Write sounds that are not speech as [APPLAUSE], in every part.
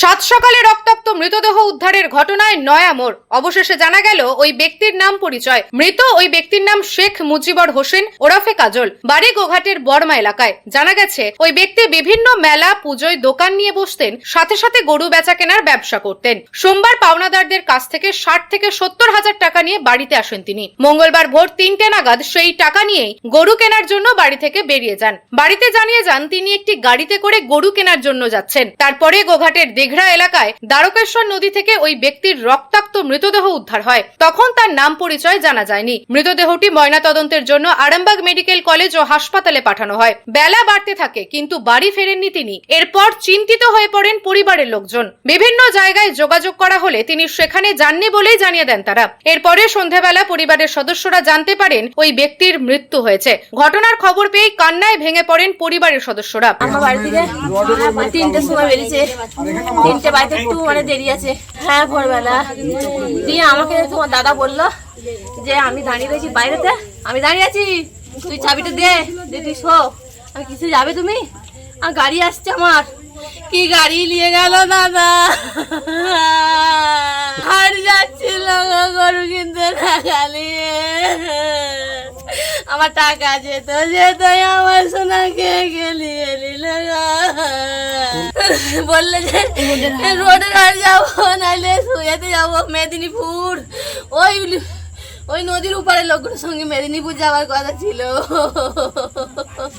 সাত সকালে রক্তাক্ত মৃতদেহ উদ্ধারের ঘটনায় নয়া মোড়। অবশেষে জানা গেল, ওই ব্যক্তির নাম পরিচয়। মৃত ওই ব্যক্তির নাম শেখ মুজিবর হোসেন ওরফে কাজল। বাড়ি গোঘাটের বর্মা এলাকায়। জানা গেছে, ওই ব্যক্তি বিভিন্ন মেলা, পুজোয় দোকান নিয়ে বসতেন, সাথে সাথে গরু বেচা কেনার ব্যবসা করতেন। সোমবার পাওনাদারদের কাছ থেকে ষাট থেকে সত্তর হাজার টাকা নিয়ে বাড়িতে আসেন তিনি। মঙ্গলবার ভোর তিনটে নাগাদ সেই টাকা নিয়েই গরু কেনার জন্য বাড়ি থেকে বেরিয়ে যান। বাড়িতে জানিয়ে যান, তিনি একটি গাড়িতে করে গরু কেনার জন্য যাচ্ছেন। তারপরে গোঘাটের দেঘরা এলাকায় দ্বারকেশ্বর নদী থেকে ওই ব্যক্তির রক্তাক্ত মৃতদেহ উদ্ধার হয়। তখন তার নাম পরিচয় জানা যায়নি। মৃতদেহটি ময়নাতদন্তের জন্য আরামবাগ মেডিকেল কলেজ ও হাসপাতালে পাঠানো হয়। বেলা বাড়তে থাকে, কিন্তু বাড়ি ফেরেননি তিনি। এরপর চিন্তিত হয়ে পড়েন পরিবারের লোকজন। বিভিন্ন জায়গায় যোগাযোগ করা হলে তিনি সেখানে যাননি বলেই জানিয়ে দেন তারা। এরপরে সন্ধেবেলা পরিবারের সদস্যরা জানতে পারেন ওই ব্যক্তির মৃত্যু হয়েছে। ঘটনার খবর পেয়ে কান্নায় ভেঙে পড়েন পরিবারের সদস্যরা। আমার বাড়ি থেকে তিনটের সময় বেরিয়েছে। তিনটে বাড়িতে একটু মানে দেরি আছে। হ্যাঁ ভোরবেলা। দিয়ে আমাকে তোমার দাদা বলল যে, আমি দাঁড়িয়ে রয়েছি বাইরেতে। আমি দাঁড়িয়ে আছি। তুই চাবিটা দে দে শো। আমি কিসে যাবে তুমি? আর গাড়ি আসছে আমার। কি গাড়ি নিয়ে গেল দাদা? হাট যাচ্ছিল গরু কিনতে টাকা আমার টাকা যেত যেত আমার সোনাকে গেলিয়ে নিল গো। [LAUGHS] বললে যে রোডে রাড় যাব নাইলে শুয়েতে যাব মেদিনীপুর। ওই ওই নদীর উপরে লোকগুলোর সঙ্গে মেদিনীপুর যাওয়ার কথা ছিল।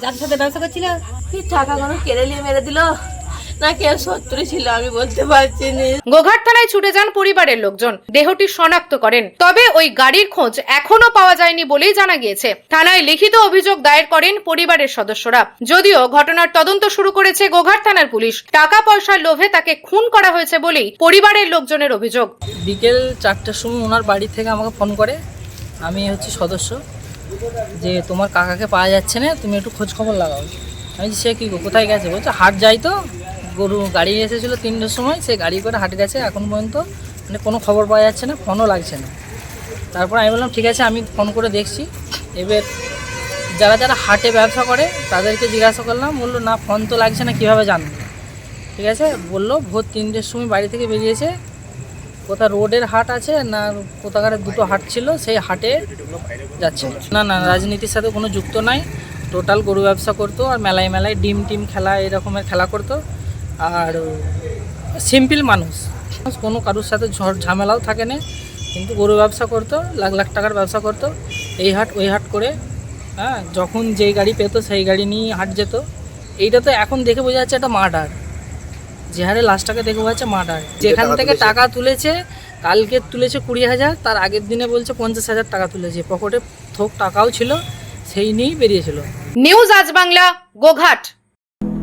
যার সাথে ব্যবসা করছিল? কি টাকা কোনো কেড়ে নিয়ে মেরে দিল। না কেউ শত্রু ছিল আমি বলতে পারছি না। গোঘাট থানায় ছুটে যান পরিবারের লোকজন। দেহটি শনাক্ত করেন। তবে ওই গাড়ির খোঁজ এখনও পাওয়া যায়নি বলেই জানা গিয়েছে। থানায় লিখিত অভিযোগ দায়ের করেন পরিবারের সদস্যরা। যদিও ঘটনার তদন্ত শুরু করেছে গোঘাট থানার পুলিশ। টাকা পয়সার লোভে তাকে খুন করা হয়েছে বলেই পরিবারের লোকজনের অভিযোগ। বিকেল চারটের সময় ওনার বাড়ি থেকে আমাকে ফোন করে আমি হচ্ছি সদস্য যে তোমার কাকাকে পাওয়া যাচ্ছে না তুমি একটু খোঁজ খবর লাগাও। আমি সে কি গো, কোথায় গেছে? বলছে হাট যাই তো। গরু গাড়ি এসেছিল তিনটের সময়, সে গাড়ি করে হাট গেছে এখন পর্যন্ত। মানে কোনো খবর পাওয়া যাচ্ছে না ফোনও লাগছে না। তারপর আমি বললাম, ঠিক আছে, আমি ফোন করে দেখছি। এবার যারা যারা হাটে ব্যবসা করে, তাদেরকে জিজ্ঞাসা করলাম, বলল, না ফোন তো লাগছে না, কীভাবে জানব? ঠিক আছে, বলল, ভোর তিনটের সময় বাড়ি থেকে বেরিয়েছে। কোথা রোডের হাট আছে না কোথাকার দুটো হাট ছিল, সেই হাটে যাচ্ছে। না না, রাজনীতির সাথে কোনো যুক্ত নাই। টোটাল গরু ব্যবসা করতো আর মেলায় মেলায় ডিম টিম খেলা এরকমের খেলা করতো। আর সিম্পল মানুষ। কোনো কারোর সাথে ঝড় ঝামেলাও থাকে না কিন্তু গরু ব্যবসা করতো লাখ লাখ টাকার ব্যবসা করতো এই হাট ওই হাট করে হ্যাঁ যখন যেই গাড়ি পেতো সেই গাড়ি নিয়ে হাট যেত। এইটা তো এখন দেখে বোঝা যাচ্ছে একটা মার্ডার। যে হারে লাস্টটাকে দেখে বোঝা যাচ্ছে মার্ডার। যেখান থেকে টাকা তুলেছে কালকে তুলেছে কুড়ি হাজার তার আগের দিনে বলছে পঞ্চাশ হাজার টাকা তুলেছে। পকেটে থোক টাকাও ছিল সেই নিয়েই বেরিয়েছিল। নিউজ আজ বাংলা গোঘাট।